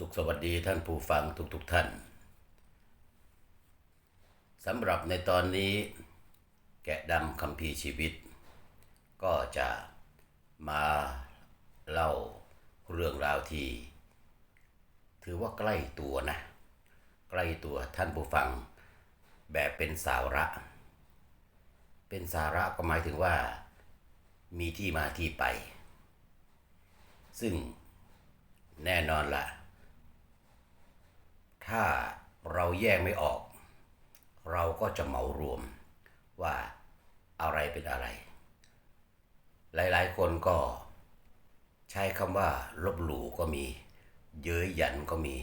สุขสวัสดีท่านผู้ฟังทุกๆทท่านสำหรับในตอนนี้ แกะดำคัมภีชีวิต ก็จะมาเล่าเรื่องราวที่ ถือว่าใกล้ตัวนะ ใกล้ตัวท่านผู้ฟังแบบเป็นสาระ เป็นสาระก็หมายถึงว่า มีที่มาที่ไป ซึ่งแน่นอนละ่ะ ถ้าเราแยกไม่ออก เราก็จะเหมารวมว่าอะไรเป็นอะไร หลายๆ คนก็ใช้คำว่า ลบหลู่ก็มี เย้ยหยันก็มี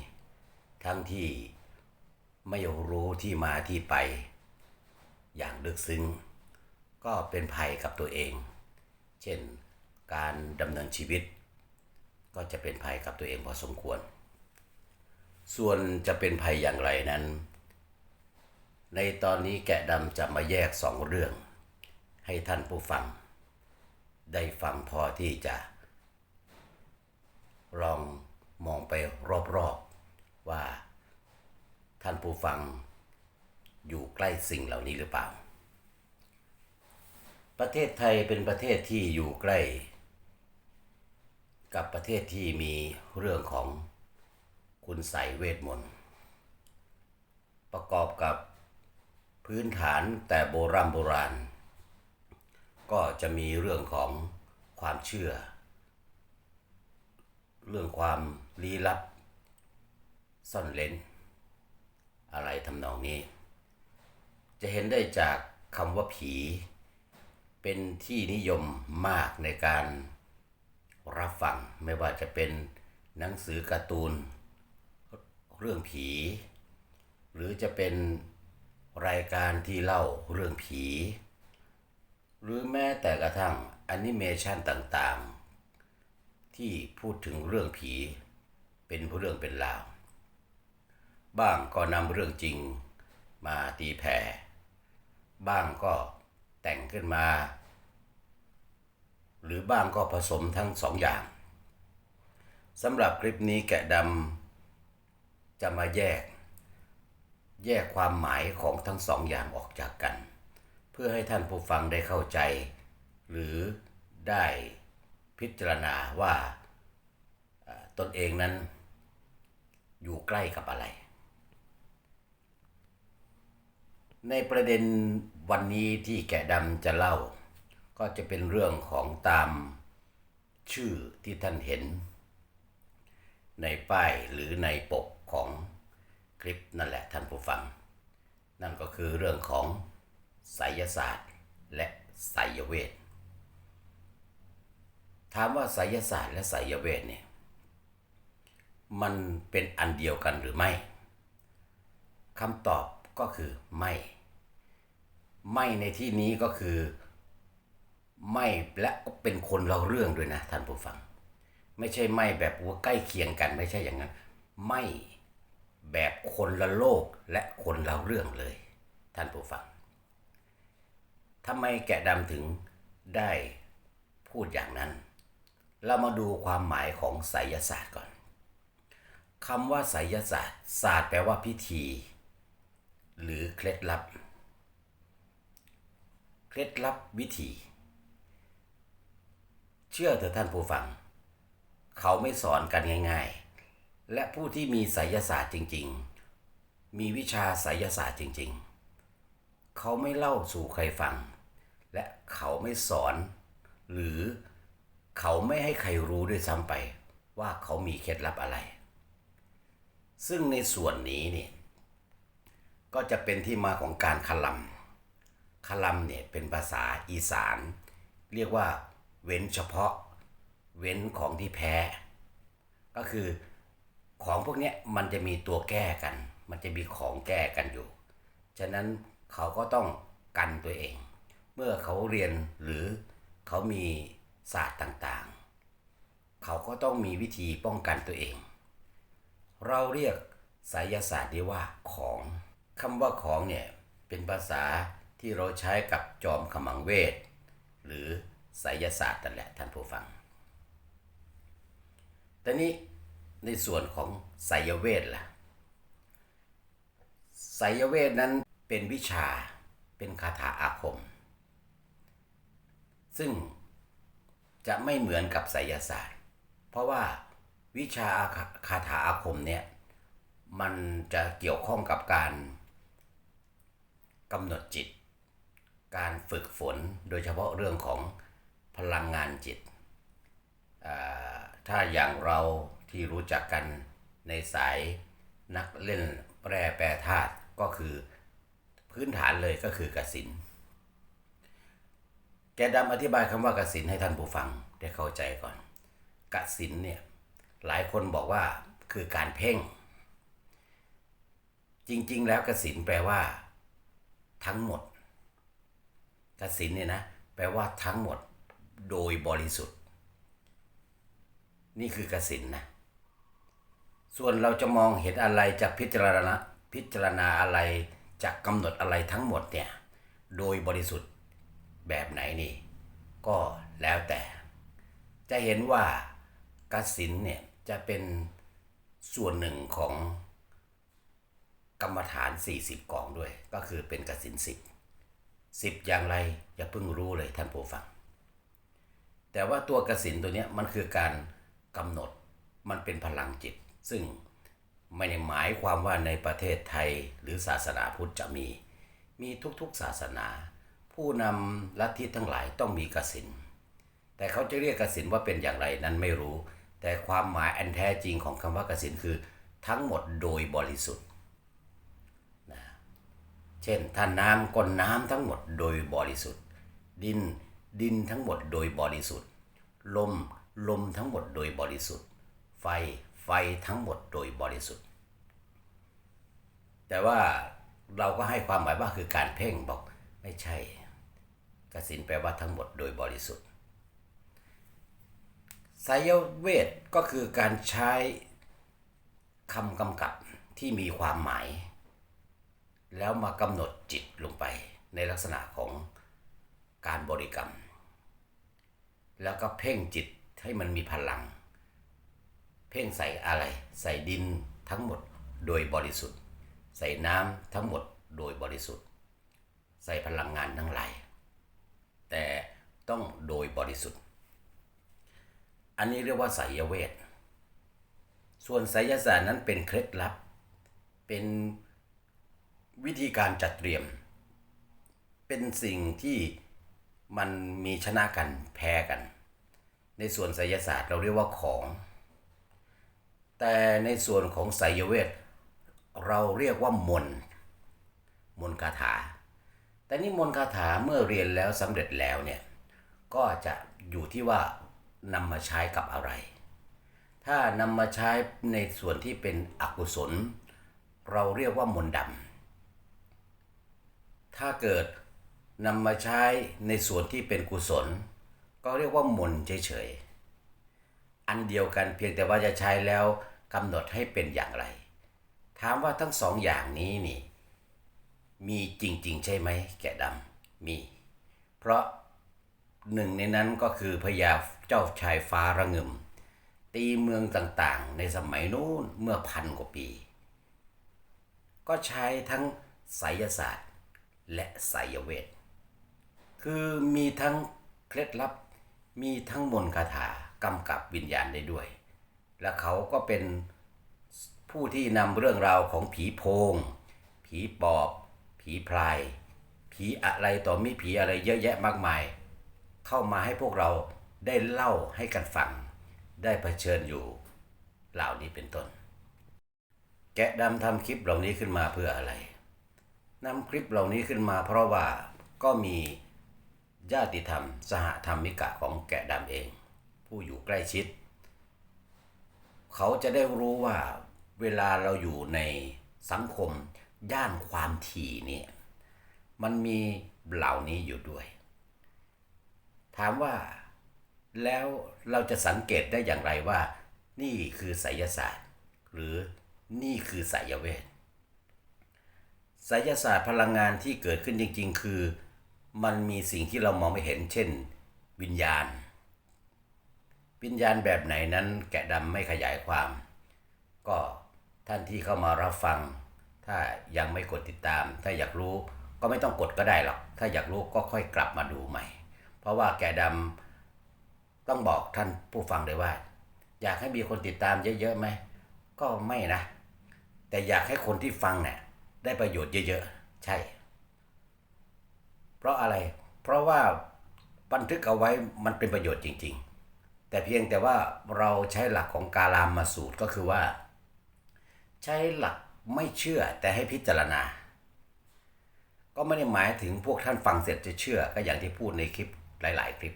ทั้งที่ไม่รู้ที่มาที่ไป อย่างลึกซึ้ง ก็เป็นภัยกับตัวเอง เช่นการดำเนินชีวิต ก็จะเป็นภัยกับตัวเองพอสมควร ส่วนจะเป็นภัยอย่างไรนั้น ในตอนนี้แกะดำจะมาแยกสองเรื่อง ให้ท่านผู้ฟัง ได้ฟังพอที่จะลองมองไปรอบๆว่าท่านผู้ฟังอยู่ใกล้สิ่งเหล่านี้หรือเปล่า ประเทศไทยเป็นประเทศที่อยู่ใกล้ กับประเทศที่มีเรื่องของ คุณใสยเวทมนต์ ประกอบกับพื้นฐานแต่โบรโบราณ ก็จะมีเรื่องของความเชื่อ เรื่องความลี้ลับ ซ่อนเล้น อะไรทำนองนี้ จะเห็นได้จากคำว่าผี เป็นที่นิยมมากในการรับฟังไม่ว่าจะเป็นหนังสือการ์ตูน เรื่องผี หรือจะเป็นรายการที่เล่าเรื่องผี หรือแม้แต่กระทั่งแอนิเมชันต่างๆ ที่พูดถึงเรื่องผี เป็นเรื่องเป็นราว บ้างก็นำเรื่องจริงมาตีแผ่ บ้างก็แต่งขึ้นมา หรือบ้างก็ผสมทั้งสองอย่างสำหรับคลิปนี้แกะดำ จะมาแยก แยกความหมายของทั้งสองอย่างออกจากกัน เพื่อให้ท่านผู้ฟังได้เข้าใจ หรือได้พิจารณาว่าตนเองนั้นอยู่ใกล้กับอะไร ในประเด็นวันนี้ที่แกะดำจะเล่า ก็จะเป็นเรื่องของตามชื่อที่ท่านเห็น ในป้ายหรือในปก ของคลิปนั่นแหละท่านผู้ฟัง นั่นก็คือเรื่องของไสยศาสตร์และไสยเวทถามว่าไสยศาสตร์และไสยเวทเนี่ยมันเป็นอันเดียวกันหรือไม่คำตอบก็คือไม่ ไม่ในที่นี้ก็คือ ไม่และก็เป็นคนเราเรื่องด้วยนะท่านผู้ฟัง ไม่ใช่ไม่แบบว่าใกล้เคียงกันไม่ใช่อย่างนั้น ไม่ แบบคนละโลกและคนละเรื่องเลย ท่านผู้ฟังทำไมแกะดำถึงได้พูดอย่างนั้น เรามาดูความหมายของไสยศาสตร์ก่อนคำว่าไสยศาสตร์ ศาสตร์แปลว่าพิธี หรือเคล็ดลับ เคล็ดลับวิธี เชื่อเถอะท่านผู้ฟัง เขาไม่สอนกันง่าย ๆ และผู้ที่มีไสยศาสตร์จริง ๆ มีวิชาไสยศาสตร์จริง ๆ เขาไม่เล่าสู่ใครฟัง และเขาไม่สอน หรือเขาไม่ให้ใครรู้ด้วยซ้ำไปว่าเขามีเคล็ดลับอะไร ซึ่งในส่วนนี้เนี่ยก็จะเป็นที่มาของการคลำคลำเนี่ยเป็นภาษาอีสาน เรียกว่า เว้นเฉพาะ เว้นของที่แพ้ ก็คือ ของพวกนี้มันจะมีตัวแก้กัน มันจะมีของแก้กันอยู่ ฉะนั้นเขาก็ต้องกันตัวเอง เมื่อเขาเรียนหรือเขามีศาสตร์ต่างๆ เขาก็ต้องมีวิธีป้องกันตัวเอง เราเรียกไสยศาสตร์นี้ว่าของคำว่าของเนี่ยเป็นภาษาที่เราใช้กับจอมขมังเวท หรือไสยศาสตร์นั่นแหละท่านผู้ฟังแต่นี้ ในส่วนของไสยเวทล่ะไสยเวทนั้นเป็นวิชาเป็นคาถาอาคม ซึ่งจะไม่เหมือนกับไสยศาสตร์ เพราะว่าวิชาคาถาอาคมเนี่ยมันจะเกี่ยวข้องกับการกำหนดจิต การฝึกฝนโดยเฉพาะเรื่องของพลังงานจิต ถ้าอย่างเรา ที่รู้จักกันในสายนักเล่นแปรแปรธาตุก็คือพื้นฐานเลยก็คือกสินแกดำอธิบายคำว่ากสินให้ท่านผู้ฟังได้เข้าใจก่อนกสินเนี่ยหลายคนบอกว่าคือการเพ่ง จริงๆ แล้วกสินแปลว่า ทั้งหมดกสินเนี่ยนะแปลว่าทั้งหมดโดยบริสุทธิ์ นี่คือกสินนะ ส่วนเราจะมองเห็นอะไรจากพิจารณาพิจารณาอะไรจากกำหนดอะไรทั้งหมดเนี่ยโดยบริสุทธิ์แบบไหนนี่ ก็แล้วแต่ จะเห็นว่ากสินเนี่ยจะเป็นส่วนหนึ่งของกรรมฐาน 40 กองด้วย ก็คือเป็นกสินสิบสิบอย่างไรอย่าเพิ่งรู้เลยท่านผู้ฟัง แต่ว่าตัวกสินตัวเนี้ยมันคือการกำหนดมันเป็นพลังจิต ซึ่งไม่ได้หมายความว่าในประเทศไทยหรือศาสนาพุทธจะมี มีทุกๆศาสนา ผู้นำลัทธิทั้งหลายต้องมีกสิน แต่เขาจะเรียกกสินว่าเป็นอย่างไรนั้นไม่รู้ แต่ความหมายอันแท้จริงของคำว่ากสินคือทั้งหมดโดยบริสุทธิ์นะเช่นท่าน้ำก้นน้ำทั้งหมดโดยบริสุทธิ์ ดินดินทั้งหมดโดยบริสุทธิ์ ลมลมทั้งหมดโดยบริสุทธิ์ ไฟ ไฟทั้งหมดโดยบริสุทธิ์ แต่ว่าเราก็ให้ความหมายว่าคือการเพ่งบอกไม่ใช่กสินแปลว่าทั้งหมดโดยบริสุทธิ์ไสยเวทก็คือการใช้คำกำกับที่มีความหมาย แล้วมากำหนดจิตลงไปในลักษณะของการบริกรรม แล้วก็เพ่งจิตให้มันมีพลัง เพ่งใส่อะไร ใส่ดินทั้งหมดโดยบริสุทธิ์ ใส่น้ำทั้งหมดโดยบริสุทธิ์ ใส่พลังงานทั้งหลาย แต่ต้องโดยบริสุทธิ์ อันนี้เรียกว่าไสยเวท ส่วนไสยศาสตร์นั้นเป็นเคล็ดลับ เป็นวิธีการจัดเตรียม เป็นสิ่งที่มันมีชนะกันแพ้กัน ในส่วนไสยศาสตร์เราเรียกว่าของ แต่ในส่วนของไสยเวทเราเรียกว่ามนมนคาถา แต่นี่มนคาถาเมื่อเรียนแล้วสำเร็จแล้วเนี่ยก็จะอยู่ที่ว่านำมาใช้กับอะไร ถ้านำมาใช้ในส่วนที่เป็นอกุศล เราเรียกว่ามนดำถ้าเกิดนำมาใช้ในส่วนที่เป็นกุศล ก็เรียกว่ามนเฉยๆอันเดียวกันเพียงแต่ว่าจะใช้แล้ว กำหนดให้เป็นอย่างไร ถามว่าทั้งสองอย่างนี้นี่ มีจริง ๆ ใช่ไหมแกดำมี เพราะหนึ่งในนั้นก็คือพญาเจ้าชายฟ้าระงึม ตีเมืองต่างๆ ในสมัยนู้นเมื่อพันกว่าปี ก็ใช้ทั้งไสยศาสตร์และไสยเวท คือมีทั้งเคล็ดลับ มีทั้งมนต์คาถากำกับวิญญาณได้ด้วย และเขาก็เป็นผู้ที่นำเรื่องราวของผีโพง ผีปอบ ผีพราย ผีอะไรต่อมีผีอะไรเยอะแยะมากมาย เข้ามาให้พวกเราได้เล่าให้กันฟัง ได้เผชิญอยู่เหล่านี้เป็นต้น แกะดำทำคลิปเหล่านี้ขึ้นมาเพื่ออะไรนำคลิปเหล่านี้ขึ้นมาเพราะว่าก็มีญาติธรรม สหธรรมิกะของแกะดำเอง ผู้อยู่ใกล้ชิด เขาจะได้รู้ว่าเวลาเราอยู่ในสังคมย่านความถี่เนี่ยมันมีเหล่านี้อยู่ด้วย ถามว่าแล้วเราจะสังเกตได้อย่างไรว่า นี่คือไสยศาสตร์ หรือนี่คือไสยเวทไสยศาสตร์พลังงานที่เกิดขึ้นจริง ๆ คือ มันมีสิ่งที่เรามองไม่เห็น เช่น วิญญาณ วิญญาณแบบไหนนั้นแกะดำไม่ขยายความ ก็ท่านที่เข้ามารับฟัง ถ้ายังไม่กดติดตาม ถ้าอยากรู้ก็ไม่ต้องกดก็ได้หรอก ถ้าอยากรู้ก็ค่อยกลับมาดูใหม่ เพราะว่าแกดำต้องบอกท่านผู้ฟังเลยว่า อยากให้มีคนติดตามเยอะๆไหมก็ไม่นะ แต่อยากให้คนที่ฟังเนี่ยได้ประโยชน์เยอะๆ ใช่ เพราะอะไร เพราะว่าบันทึกเอาไว้มันเป็นประโยชน์จริง ๆ แต่เพียงแต่ว่าเราใช้หลักของกาลามมาสูตรก็คือว่า ใช้หลักไม่เชื่อแต่ให้พิจารณา ก็ไม่ได้หมายถึงพวกท่านฟังเสร็จจะเชื่อก็อย่างที่พูดในคลิปหลาย ๆ คลิป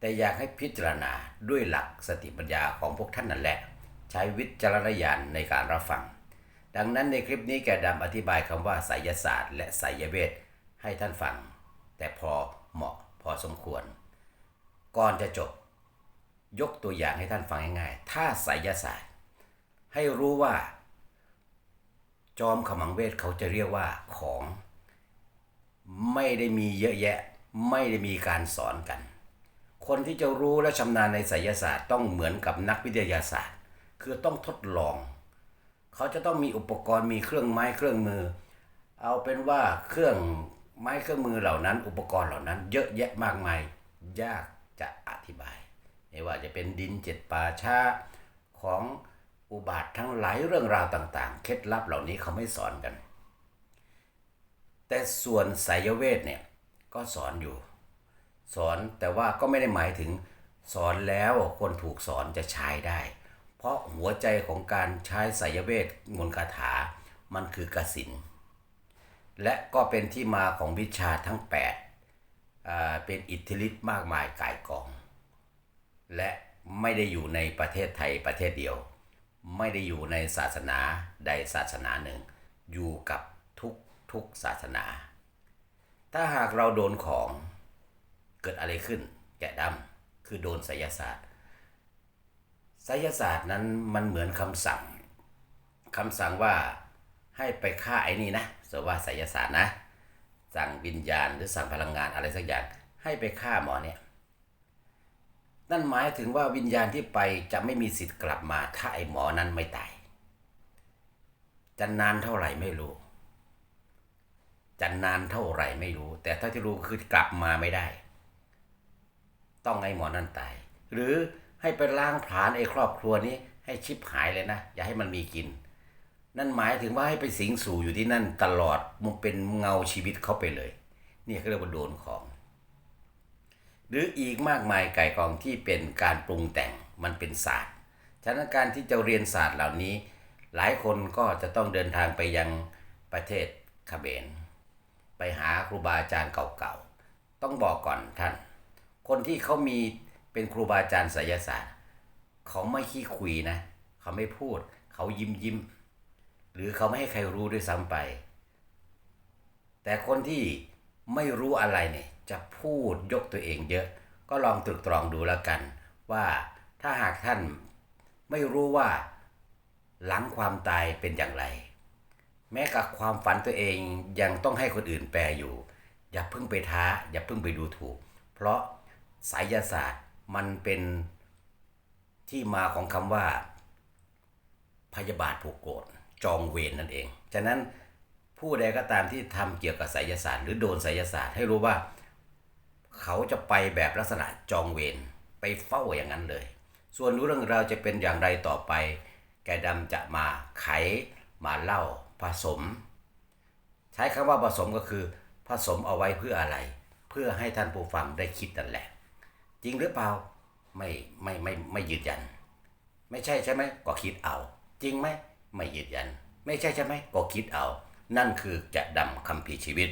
แต่อยากให้พิจารณาด้วยหลักสติปัญญาของพวกท่านนั่นแหละ ใช้วิจารณญาณในการรับฟัง ดังนั้นในคลิปนี้แกดำอธิบายคำว่าไสยศาสตร์และไสยเวทให้ท่านฟัง แต่พอเหมาะพอสมควร ก่อนจะจบ ยกตัวอย่างให้ท่านฟังง่ายๆ ถ้าไสยศาสตร์ ให้รู้ว่า จอมขมังเวทเขาจะเรียกว่าของ ไม่ได้มีเยอะแยะ ไม่ได้มีการสอนกัน คนที่จะรู้และชำนาญในไสยศาสตร์ต้องเหมือนกับนักวิทยาศาสตร์ คือต้องทดลอง เขาจะต้องมีอุปกรณ์มีเครื่องไม้เครื่องมือ เอาเป็นว่าเครื่องไม้เครื่องมือเหล่านั้น อุปกรณ์เหล่านั้น เยอะแยะมากมายยากจะอธิบาย ไม่ว่าจะเป็นดินเจ็ดป่าช้าของอุบาททั้งหลายเรื่องราวต่างๆ เคล็ดลับเหล่านี้เขาไม่สอนกัน แต่ส่วนไสยเวทเนี่ยก็สอนอยู่ สอนแต่ว่าก็ไม่ได้หมายถึงสอนแล้วคนถูกสอนจะใช้ได้ เพราะหัวใจของการใช้ไสยเวทมนต์คาถามันคือกสินและก็เป็นที่มาของวิชาทั้ง8อ่าเป็นอิทธิฤทธิ์มากมายกายกอง และไม่ได้อยู่ในประเทศไทยประเทศเดียว ไม่ได้อยู่ในศาสนาใดศาสนาหนึ่ง อยู่กับทุกทุกศาสนา ถ้าหากเราโดนของเกิดอะไรขึ้น แกะดำคือโดนไสยศาสตร์ไสยศาสตร์นั้นมันเหมือนคำสั่งคำสั่งว่าให้ไปฆ่าไอ้นี่นะสว่าไสยศาสตร์นะ สั่งวิญญาณหรือสั่งพลังงานอะไรสักอย่าง ให้ไปฆ่าหมอเนี่ย นั่นหมายถึงว่าวิญญาณที่ไปจะไม่มีสิทธิ์กลับมา ถ้าไอ้หมอนั้นไม่ตาย จะนานเท่าไหร่ไม่รู้ จะนานเท่าไหร่ไม่รู้ แต่ถ้าที่รู้คือกลับมาไม่ได้ ต้องไอ้หมอนั้นตาย หรือให้ไปล้างผลาญไอ้ครอบครัวนี้ ให้ชิบหายเลยนะ อย่าให้มันมีกิน นั่นหมายถึงว่าให้ไปสิงสู่อยู่ที่นั่นตลอดมันเป็นเงาชีวิตเขาไปเลย นี่เขาเรียกว่าโดนของ หรืออีกมากมายไก่กองที่เป็นการปรุงแต่งมันเป็นศาสตร์ฉะนั้นการที่จะเรียนศาสตร์เหล่านี้ หลายคนก็จะต้องเดินทางไปยังประเทศคาเขมรไปหาครูบาอาจารย์เก่าๆ ต้องบอกก่อนท่าน คนที่เขามีเป็นครูบาอาจารย์ไสยศาสตร์ เขาไม่ขี้คุยนะ เขาไม่พูด เขายิ้มยิ้ม หรือเขาไม่ให้ใครรู้ด้วยซ้ำไป แต่คนที่ไม่รู้อะไรเนี่ย จะพูดยกตัวเองเยอะ ก็ลองตรึกตรองดูแล้วกัน ว่าถ้าหากท่านไม่รู้ว่า หลังความตายเป็นอย่างไร แม้กับความฝันตัวเองยังต้องให้คนอื่นแปลอยู่ อย่าเพิ่งไปท้า อย่าเพิ่งไปดูถูก เพราะไสยศาสตร์มันเป็นที่มาของคำว่า พยาบาทผูกโกรธจองเวรนนั่นเอง ฉะนั้นผู้ใดก็ตามที่ทำเกี่ยวกับไสยศาสตร์หรือโดนไสยศาสตร์ให้รู้ว่า เขาจะไปแบบลักษณะจองเวรไปเฝ้าอย่างนั้นเลย ส่วนรู้เรื่องราวจะเป็นอย่างไรต่อไป แกดำจะมาไขมาเล่าผสม ใช้คำว่าผสมก็คือผสมเอาไว้เพื่ออะไร เพื่อให้ท่านผู้ฟังได้คิดนั่นแหละ จริงหรือเปล่าไม่ไม่ไม่ไม่ยืนยัน ไม่ใช่ใช่ไหมก็คิดเอา จริงไหมไม่ยืนยัน ไม่ใช่ใช่ไหมก็คิดเอา นั่นคือจะดำคำพีชีวิต